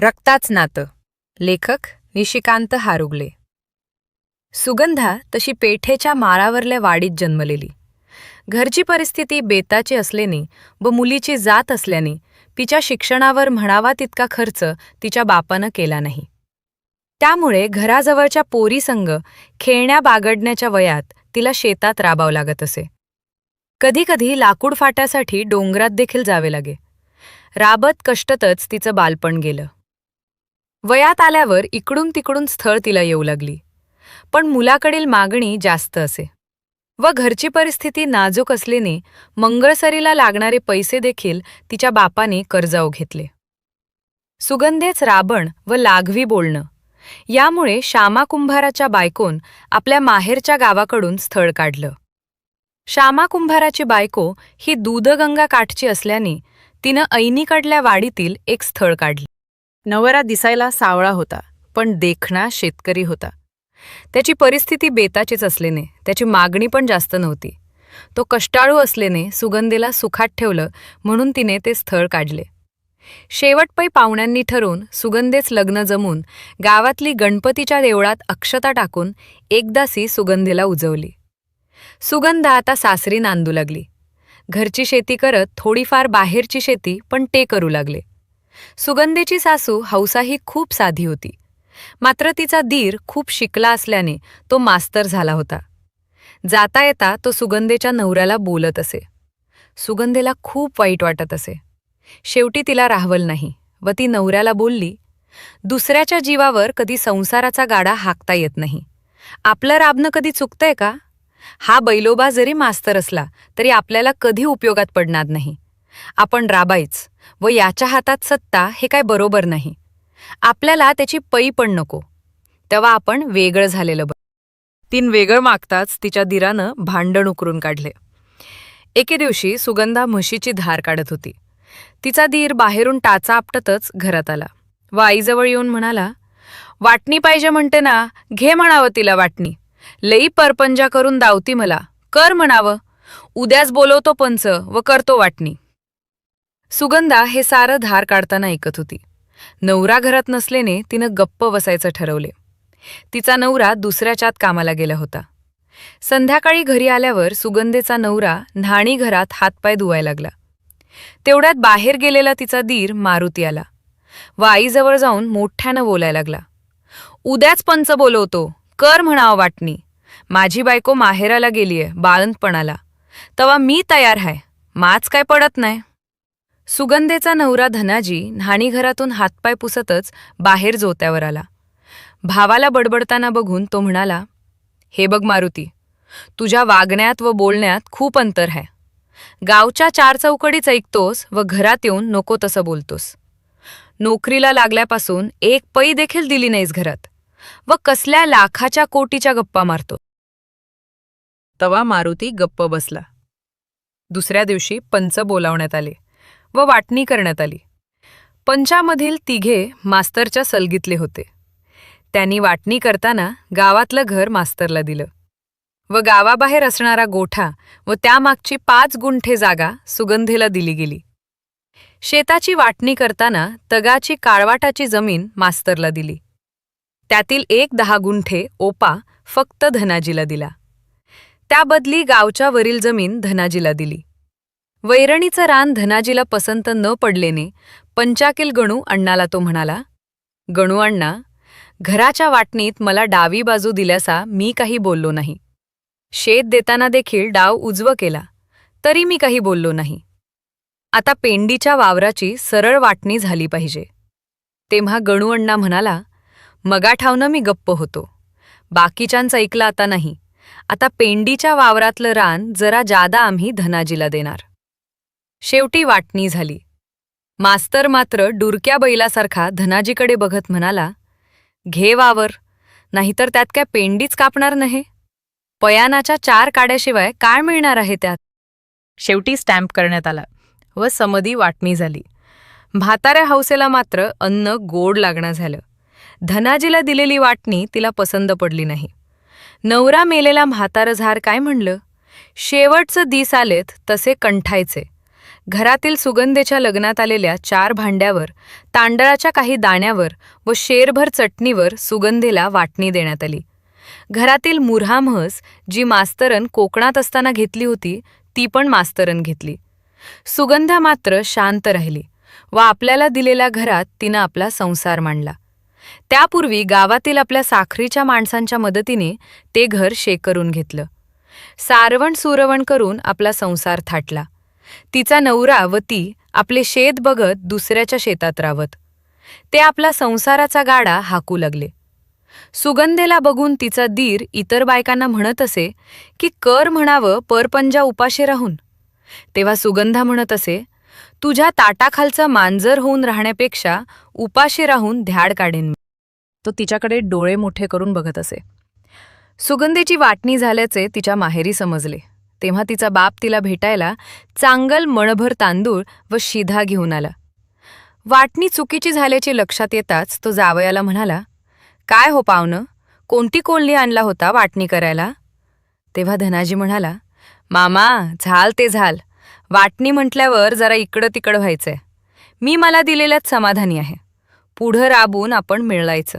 रक्ताच नातं. लेखक निशिकांत हारुगले. सुगंधा तशी पेठेच्या माळावरल्या वाडीत जन्मलेली. घरची परिस्थिती बेताची असल्याने व मुलीची जात असल्याने तिच्या शिक्षणावर म्हणावा तितका खर्च तिच्या बापानं केला नाही. त्यामुळे घराजवळच्या पोरीसंग खेळण्या बागडण्याच्या वयात तिला शेतात राबावं लागत असे. कधीकधी लाकूड फाट्यासाठी डोंगरात देखील जावे लागे. राबत कष्टतच तिचं बालपण गेलं. वयात आल्यावर इकडून तिकडून स्थळ तिला येऊ लागली. पण मुलाकडील मागणी जास्त असे. व घरची परिस्थिती नाजूक असल्याने मंगळसरीला लागणारे पैसे देखील तिच्या बापाने कर्जाऊ घेतले. सुगंधेच राबण व लाघवी बोलणं. यामुळे श्यामा कुंभाराच्या बायकोन आपल्या माहेरच्या गावाकडून स्थळ काढलं. श्यामा कुंभाराची बायको ही दूधगंगा काठची असल्याने तिनं ऐनीकडल्या वाडीतील एक स्थळ काढलं. नवरा दिसायला सावळा होता पण देखणा शेतकरी होता. त्याची परिस्थिती बेताचीच असल्याने त्याची मागणी पण जास्त नव्हती. तो कष्टाळू असल्याने सुगंधेला सुखात ठेवलं म्हणून तिने ते स्थळ काढले. शेवटपै पाहुण्यांनी ठरवून सुगंधेच लग्न जमून गावातली गणपतीच्या देवळात अक्षता टाकून एकदासी सुगंधेला उजवली. सुगंधा आता सासरी नांदू लागली. घरची शेती करत थोडीफार बाहेरची शेती पण ते करू लागले. सुगंधेची सासू हौसाही खूप साधी होती. मात्र तिचा दीर खूप शिकला असल्याने तो मास्तर झाला होता. जाता येता तो सुगंधेच्या नवऱ्याला बोलत असे. सुगंधेला खूप वाईट वाटत असे. शेवटी तिला राहवल नाही व ती नवऱ्याला बोलली दुसऱ्याच्या जीवावर कधी संसाराचा गाडा हाकता येत नाही. आपलं राबणं कधी चुकतंय का? हा बैलोबा जरी मास्तर असला तरी आपल्याला कधी उपयोगात पडणार नाही. आपण राबायच. व याच्या हातात सत्ता हे काय बरोबर नाही. आपल्याला त्याची पई पण नको. तेव्हा आपण वेगळं झालेलं ब तीन वेगळं मागताच तिच्या दिरानं भांडण उकरून काढले. एके दिवशी सुगंधा म्हशीची धार काढत होती. तिचा दीर बाहेरून टाचा आपटतच घरात आला. व आईजवळ येऊन म्हणाला वाटणी पाहिजे म्हणते ना. घे म्हणावं तिला वाटणी. लई परपंजा करून दावती मला. कर म्हणावं. उद्याच बोलवतो पंच व करतो वाटणी. सुगंधा हे सारं धार काढताना ऐकत होती. नवरा घरात नसल्याने तिनं गप्प बसायचं ठरवले. तिचा नवरा दुसऱ्याच्यात कामाला गेला होता. संध्याकाळी घरी आल्यावर सुगंधेचा नवरा न्हाणी घरात हातपाय धुवायला लागला. तेवढ्यात बाहेर गेलेला तिचा दीर मारुती आला. व आईजवळ जाऊन मोठ्यानं बोलायला लागला. उद्याच पंच बोलवतो. कर म्हणावं वाटणी. माझी बायको माहेराला गेलीये बाळंतपणाला. तवा मी तयार आहे माच काय पडत नाही सुगंधेचा नवरा धनाजी न्हाणीघरातून हातपाय पुसतच बाहेर जोत्यावर आला. भावाला बडबडताना बघून तो म्हणाला हे बघ मारुती तुझ्या वागण्यात व बोलण्यात खूप अंतर आहे. गावच्या चार चौकडीच ऐकतोस व घरात येऊन नको तसं बोलतोस. नोकरीला लागल्यापासून एक पै देखील दिली नाहीस घरात व कसल्या लाखाच्या कोटीच्या गप्पा मारतो. तवा मारुती गप्प बसला. दुसऱ्या दिवशी पंच बोलावण्यात आले. व वाटणी करण्यात आली. पंचामधील तिघे मास्तरच्या सलगीतले होते. त्यांनी वाटणी करताना गावातलं घर मास्तरला दिलं. व गावाबाहेर असणारा गोठा व त्यामागची पाच गुंठे जागा सुगंधेला दिली गेली. शेताची वाटणी करताना तगाची काळवाटाची जमीन मास्तरला दिली. त्यातील एक दहा गुंठे ओपा फक्त धनाजीला दिला. त्याबदली गावच्या वरील जमीन धनाजीला दिली. वैरणीचं रान धनाजीला पसंत न पडलेने पंचाकील गणू अण्णाला तो म्हणाला गणू अण्णा घराच्या वाटणीत मला डावी बाजू दिल्यासा मी काही बोललो नाही. शेत देताना देखील डाव उजवं केला तरी मी काही बोललो नाही. आता पेंडीच्या वावराची सरळ वाटणी झाली पाहिजे. तेव्हा गणू अण्णा म्हणाला मगाठावनं मी गप्प होतो. बाकीच्यांचं ऐकलं आता नाही. आता पेंडीच्या वावरातलं रान जरा जादा आम्ही धनाजीला देणार. शेवटी वाटणी झाली. मास्तर मात्र डुरक्या बैलासारखा धनाजीकडे बघत म्हणाला घे वावर नाहीतर त्यात काय पेंडीच कापणार नाही. पयानाच्या चार काड्याशिवाय काय मिळणार आहे त्यात? शेवटी स्टॅम्प करण्यात आला व समधी वाटणी झाली. म्हाताऱ्या हौसेला मात्र अन्न गोड लागणं झालं. धनाजीला दिलेली वाटणी तिला पसंत पडली नाही. नवरा मेलेला म्हातारं झार काय म्हणलं? शेवटचं दिस आलेत तसे कंठायचे. घरातील सुगंधेच्या लग्नात आलेल्या चार भांड्यावर तांदळाच्या काही दाण्यावर व शेरभर चटणीवर सुगंधेला वाटणी देण्यात आली. घरातील मुऱ्हा म्हस जी मास्तरन कोकणात असताना घेतली होती ती पण मास्तरन घेतली. सुगंधा मात्र शांत राहिली व आपल्याला दिलेल्या घरात तिनं आपला संसार मांडला. त्यापूर्वी गावातील आपल्या साखरीच्या माणसांच्या मदतीने ते घर शेकरून घेतलं. सारवण सुरवण करून आपला संसार थाटला. तिचा नवरा व ती आपले शेत बघत दुसऱ्याच्या शेतात रावत. ते आपला संसाराचा गाडा हाकू लागले. सुगंधेला बघून तिचा दीर इतर बायकांना म्हणत असे की कर म्हणावं परपंजा उपाशी राहून. तेव्हा सुगंधा म्हणत असे तुझ्या ताटाखालचं मांजर होऊन राहण्यापेक्षा उपाशी राहून ध्याड काढेन मी. तो तिच्याकडे डोळे मोठे करून बघत असे. सुगंधेची वाटणी झाल्याचे तिच्या माहेरी समजले. तेव्हा तिचा बाप तिला भेटायला चांगल मणभर तांदूळ व शिधा घेऊन आला. वाटणी चुकीची झाल्याची लक्षात येताच तो जावयाला म्हणाला काय हो पावनं कोणती कोल्ही आणला होता वाटणी करायला? तेव्हा धनाजी म्हणाला मामा झाल ते झाल. वाटणी म्हटल्यावर जरा इकडं तिकडं व्हायचंय. मी मला दिलेल्यात समाधानी आहे. पुढं राबून आपण मिळवायचं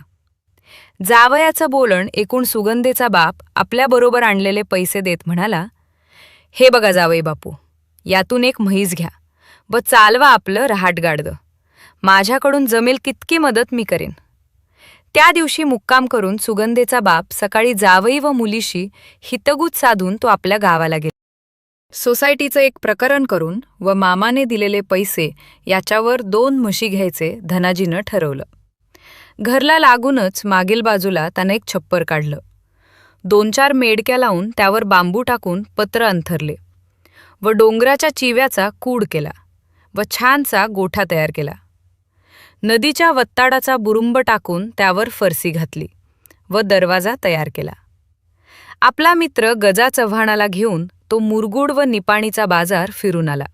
जावयाचं बोलण एकूण सुगंधेचा बाप आपल्याबरोबर आणलेले पैसे देत म्हणाला हे बघा जावई बापू यातून एक म्हैस घ्या. व चालवा आपलं रहाटगाडगं माझ्याकडून जमेल कितकी मदत मी करेन. त्या दिवशी मुक्काम करून सुगंधेचा बाप सकाळी जावई व मुलीशी हितगुज साधून तो आपल्या गावाला गेला. सोसायटीचं एक प्रकरण करून व मामाने दिलेले पैसे याच्यावर दोन म्हशी घ्यायचे धनाजीनं ठरवलं. घरला लागूनच मागील बाजूला त्यानं एक छप्पर काढलं. दोन चार मेडक्या लावून त्यावर बांबू टाकून पत्र अंथरले व डोंगराच्या चिव्याचा कूड केला व छानसा गोठा तयार केला. नदीच्या वत्ताडाचा बुरुंब टाकून त्यावर फरसी घातली व दरवाजा तयार केला. आपला मित्र गजा चव्हाणाला घेऊन तो मुरगुड व निपाणीचा बाजार फिरून आला.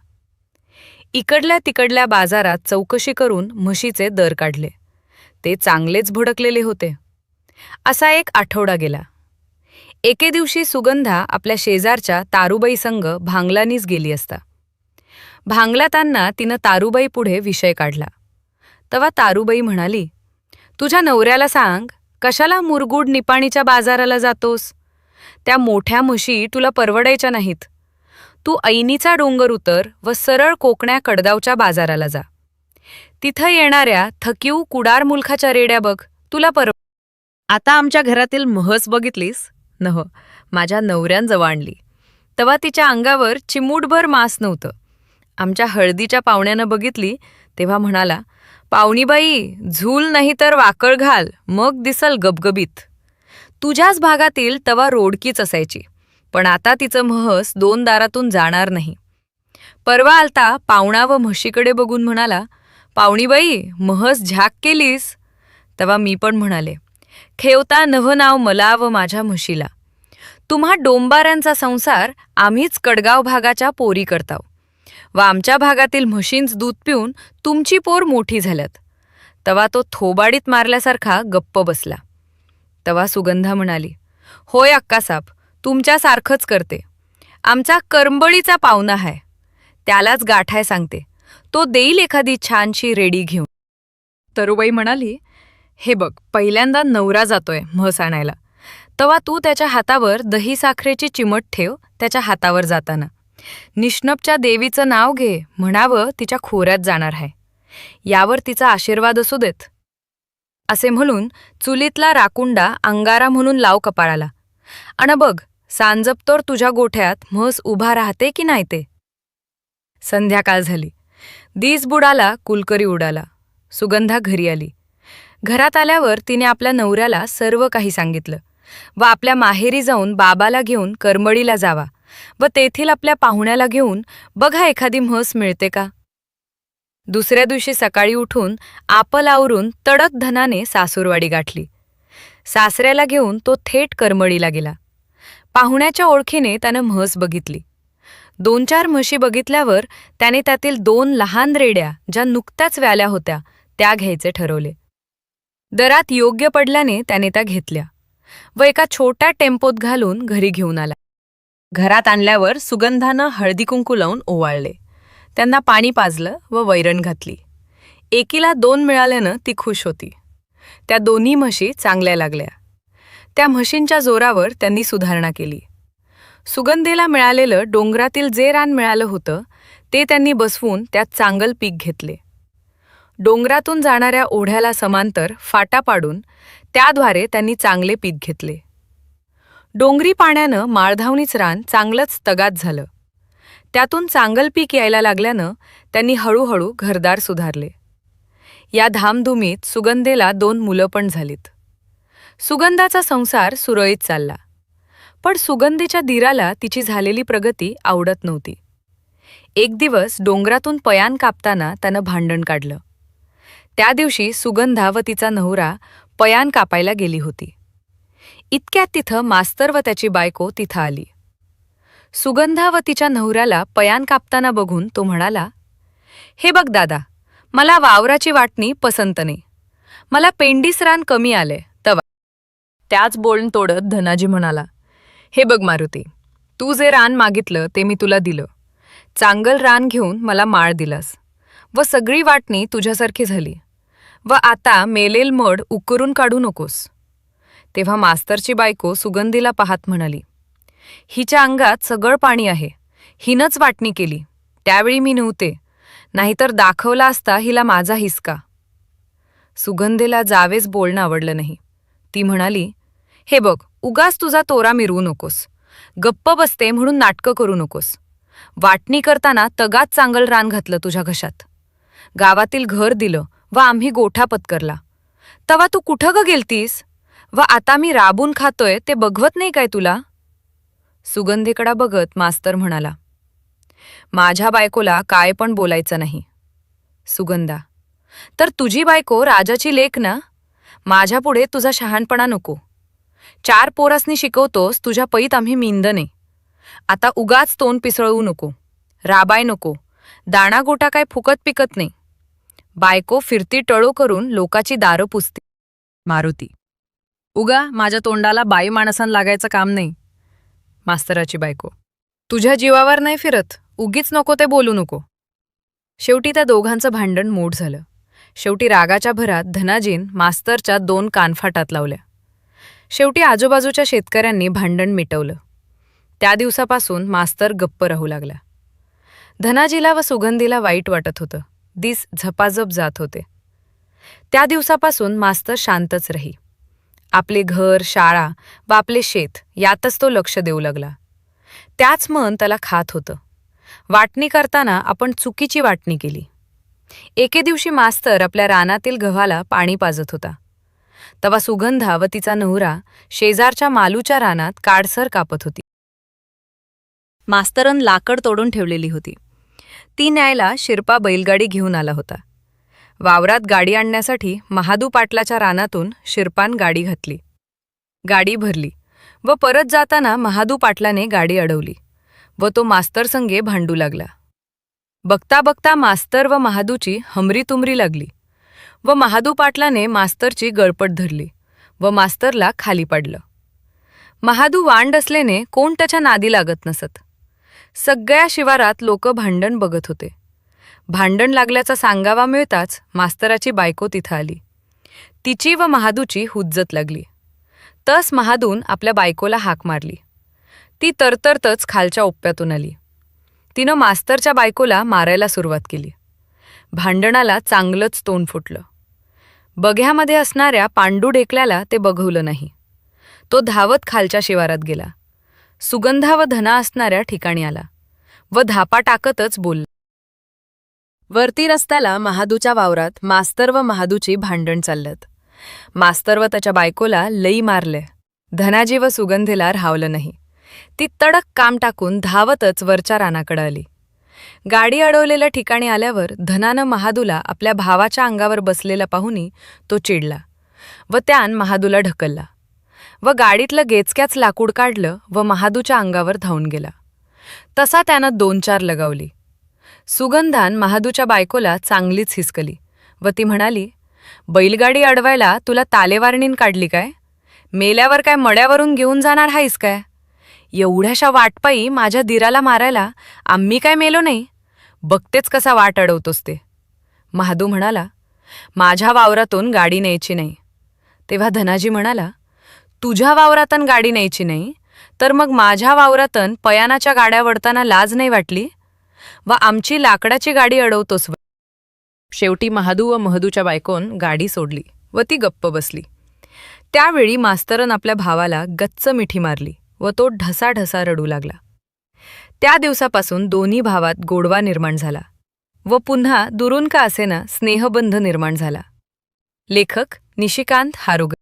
इकडल्या तिकडल्या बाजारात चौकशी करून म्हशीचे दर काढले. ते चांगलेच भडकलेले होते. असा एक आठवडा गेला. एके दिवशी सुगंधा आपल्या शेजारच्या तारुबाई संग भांगलानीच गेली असता. भांगलातांना तिनं तारुबाई पुढे विषय काढला. तेव्हा तारुबाई म्हणाली तुझ्या नवऱ्याला सांग कशाला मुरगुड निपाणीच्या बाजाराला जातोस? त्या मोठ्या म्हशी तुला परवडायच्या नाहीत. तू ऐनीचा डोंगर उतर व सरळ कोकण्या कडगावच्या बाजाराला जा. तिथं येणाऱ्या थकीव कुडार मुलखाच्या रेड्या बघ तुला परव आता आमच्या घरातील महस बघितलीस? नह माझ्या नवऱ्यान आणली. तेव्हा तिच्या अंगावर चिमूटभर मांस नव्हतं. आमच्या हळदीच्या पाहुण्यानं बघितली तेव्हा म्हणाला पाहुणीबाई झूल नाही तर वाकळ घाल मग दिसल गबगबीत. तुझ्याच भागातील तवा रोडकीच असायची पण आता तिचं महस दोन दारातून जाणार नाही. परवा आलता पाहुणा व म्हशीकडे बघून म्हणाला पाहुणीबाई महस झाक केलीस? तेव्हा मी पण म्हणाले खेवता नवनाव मला व माझ्या म्हशीला. तुम्हा डोंबाऱ्यांचा संसार आम्हीच कडगाव भागाच्या पोरी करताव. व आमच्या भागातील म्हशींच दूध पिऊन तुमची पोर मोठी झाल्यात. तवा तो थोबाडीत मारल्यासारखा गप्प बसला. तवा सुगंधा म्हणाली होय अक्कासाब तुमच्यासारखंच करते. आमचा करंबळीचा पाहुणा आहे त्यालाच गाठाय सांगते. तो देईल एखादी छानशी रेडी घेऊन. तरुबाई म्हणाली हे बघ पहिल्यांदा नवरा जातोय म्हस आणायला. तेव्हा तू त्याच्या हातावर दही साखरेची चिमट ठेव त्याच्या हातावर जाताना. निष्णपच्या देवीचं नाव घे म्हणावं तिच्या खोऱ्यात जाणार आहे. यावर तिचा आशीर्वाद असू देत. असे म्हणून चुलीतला राकुंडा अंगारा म्हणून लाव कपाळाला. अन बघ सांजपतोर तुझ्या गोठ्यात म्हस उभा राहते की नाही ते? संध्याकाळ झाली. दिस बुडाला कुलकरी उडाला. सुगंधा घरी आली. घरात आल्यावर तिने आपल्या नवऱ्याला सर्व काही सांगितलं व आपल्या माहेरी जाऊन बाबाला घेऊन करमळीला जावा व तेथील आपल्या पाहुण्याला घेऊन बघा एखादी म्हस मिळते का? दुसऱ्या दिवशी सकाळी उठून आपल आवरून तडक धनाने सासूरवाडी गाठली. सासऱ्याला घेऊन तो थेट करमळीला गेला. पाहुण्याच्या ओळखीने त्यानं म्हस बघितली. दोन चार म्हशी बघितल्यावर त्याने त्यातील दोन लहान रेड्या ज्या नुकत्याच व्याल्या होत्या त्या घ्यायचे ठरवले. दरात योग्य पडल्याने त्याने त्या घेतल्या व एका छोट्या टेम्पोत घालून घरी घेऊन आला. घरात आणल्यावर सुगंधानं हळदी कुंकू लावून ओवाळले. त्यांना पाणी पाजलं व वैरण घातली. एकीला दोन मिळाल्यानं ती खुश होती. त्या दोन्ही म्हशी चांगल्या लागल्या. त्या म्हशींच्या जोरावर त्यांनी सुधारणा केली. सुगंधेला मिळालेलं डोंगरातील जे रान मिळालं होतं ते त्यांनी बसवून त्यात चांगल पीक घेतले. डोंगरातून जाणाऱ्या ओढ्याला समांतर फाटा पाडून त्याद्वारे त्यांनी चांगले पीक घेतले. डोंगरी पाण्यानं माळधावणीच रान चांगलंच तगात झालं. त्यातून चांगल पीक यायला लागल्यानं त्यांनी हळूहळू घरदार सुधारले. या धामधुमीत सुगंधेला दोन मुलं पण झालीत. सुगंधाचा संसार सुरळीत चालला. पण सुगंधेच्या दिराला तिची झालेली प्रगती आवडत नव्हती. एक दिवस डोंगरातून पयान कापताना त्यानं भांडण काढलं. त्या दिवशी सुगंधा व तिचा नवरा पयान कापायला गेली होती. इतक्यात तिथं मास्तर व त्याची बायको तिथं आली. सुगंधा व तिच्या नवऱ्याला पयान कापताना बघून तो म्हणाला हे बघ दादा मला वावराची वाटणी पसंत नाही. मला पेंडीस रान कमी आले तवा त्याच बोलण तोडत धनाजी म्हणाला हे बघ मारुती तू जे रान मागितलं ते मी तुला दिलं. चांगल रान घेऊन मला माळ दिलास व सगळी वाटणी तुझ्यासारखी झाली. व आता मेलेल मड उकरून काढू नकोस. तेव्हा मास्तरची बायको सुगंधीला पाहत म्हणाली हिच्या अंगात सगळं पाणी आहे. हिनंच वाटणी केली. त्यावेळी मी नव्हते नाहीतर दाखवला असता हिला माझा हिसका. सुगंधेला जावेच बोलणं आवडलं नाही. ती म्हणाली हे बघ उगाच तुझा तोरा मिरवू नकोस. गप्प बसते म्हणून नाटकं करू नकोस. वाटणी करताना तगात चांगल रान घातलं तुझ्या घशात. गावातील घर दिलं. व आम्ही गोठा पत्करला. तवा तू कुठं ग गेलतीस? व आता मी राबून खातोय ते बघवत नाही काय तुला? सुगंधेकडा बघत मास्तर म्हणाला. माझ्या बायकोला काय पण बोलायचं नाही. सुगंधा तर तुझी बायको राजाची लेख ना? माझ्यापुढे तुझा शहाणपणा नको. चार पोरासनी शिकवतोस तुझ्या पैत आम्ही मिंदने. नाही आता उगाच तोंड पिसळवू नको. राबाय नको. दाणा गोटा काय फुकत पिकत नाही. बायको फिरती टळो करून लोकाची दारं पुसते. मारुती उगा माझ्या तोंडाला बाई माणसां लागायचं काम नाही. मास्तराची बायको तुझ्या जीवावर नाही फिरत उगीच नको ते बोलू नको. शेवटी त्या दोघांचं भांडण मूड झालं. शेवटी रागाच्या भरात धनाजीन मास्तरच्या दोन कानफाटात लावल्या. शेवटी आजूबाजूच्या शेतकऱ्यांनी भांडण मिटवलं. त्या दिवसापासून मास्तर गप्प राहू लागला. धनाजीला व सुगंधीला वाईट वाटत होतं. दिस झपाझप जात होते. त्या दिवसापासून मास्तर शांतच राही. आपले घर शाळा व आपले शेत यातच तो लक्ष देऊ लागला. त्याच मन त्याला खात होतं. वाटणी करताना आपण चुकीची वाटणी केली. एके दिवशी मास्तर आपल्या रानातील गव्हाला पाणी पाजत होता. तवा सुगंधा व तिचा नवरा शेजारच्या मालूच्या रानात काडसर कापत होती. मास्तरन लाकड तोडून ठेवलेली होती. ती न्यायला शिरपा बैलगाडी घेऊन आला होता. वावरात गाडी आणण्यासाठी महादू पाटलाच्या रानातून शिरपान गाडी घातली. गाडी भरली व परत जाताना महादू पाटलाने गाडी अडवली व तो मास्तरसंगे भांडू लागला. बघता बघता मास्तर व महादूची हमरीतुमरी लागली व महादू पाटलाने मास्तरची गळपट धरली व मास्तरला खाली पाडलं. महादू वांड असल्याने कोण त्याच्या नादी लागत नसत. सगळ्या शिवारात लोक भांडण बघत होते. भांडण लागल्याचा सांगावा मिळताच मास्तराची बायको तिथं आली. तिची व महादूची हुज्जत लागली. तस महादून आपल्या बायकोला हाक मारली. ती तरतरतच खालच्या ओप्प्यातून आली. तिनं मास्तरच्या बायकोला मारायला सुरुवात केली. भांडणाला चांगलंच तोंड फुटलं. बघ्यामध्ये असणाऱ्या पांडू ढेकल्याला ते बघवलं नाही. तो धावत खालच्या शिवारात गेला. सुगंधा व धना असणाऱ्या ठिकाणी आला व धापा टाकतच बोलला. वरती रस्त्याला महादूच्या वावरात मास्तर व महादूची भांडण चाललत. मास्तर व त्याच्या बायकोला लई मारले. धनाजी व सुगंधेला राहवलं नाही. ती तडक काम टाकून धावतच वरच्या रानाकडे आली. गाडी अडवलेल्या ठिकाणी आल्यावर धनानं महादूला आपल्या भावाच्या अंगावर बसलेला पाहुनी तो चिडला व त्यान महादूला ढकलला. व गाडीतलं गेचक्याच लाकूड काढलं व महादूच्या अंगावर धावून गेला. तसा त्यानं दोन चार लगावली. सुगंधान महादूच्या बायकोला चांगलीच हिसकली व ती म्हणाली बैलगाडी अडवायला तुला तालेवारणीन काढली काय? मेल्यावर काय मड्यावरून घेऊन जाणार हायस काय? एवढ्याशा वाटपायी माझ्या दिराला मारायला आम्ही काय मेलो नाही? बघतेच कसा वाट अडवतोस ते. महादू म्हणाला माझ्या वावरातून गाडी न्यायची नाही. तेव्हा धनाजी म्हणाला तुझ्या वावरातन गाडी न्यायची नाही? तर मग माझ्या वावरातन पयानाच्या गाड्या वडताना लाज नाही वाटली? व आमची लाकडाची गाडी अडवतोस शेवटी महादू व महदूच्या बायकोन गाडी सोडली व ती गप्प बसली. त्यावेळी मास्तरन आपल्या भावाला गच्च मिठी मारली व तो ढसाढसा रडू लागला. त्या दिवसापासून दोन्ही भावात गोडवा निर्माण झाला व पुन्हा दुरून का असेना स्नेहबंध निर्माण झाला. लेखक निशिकांत हारुग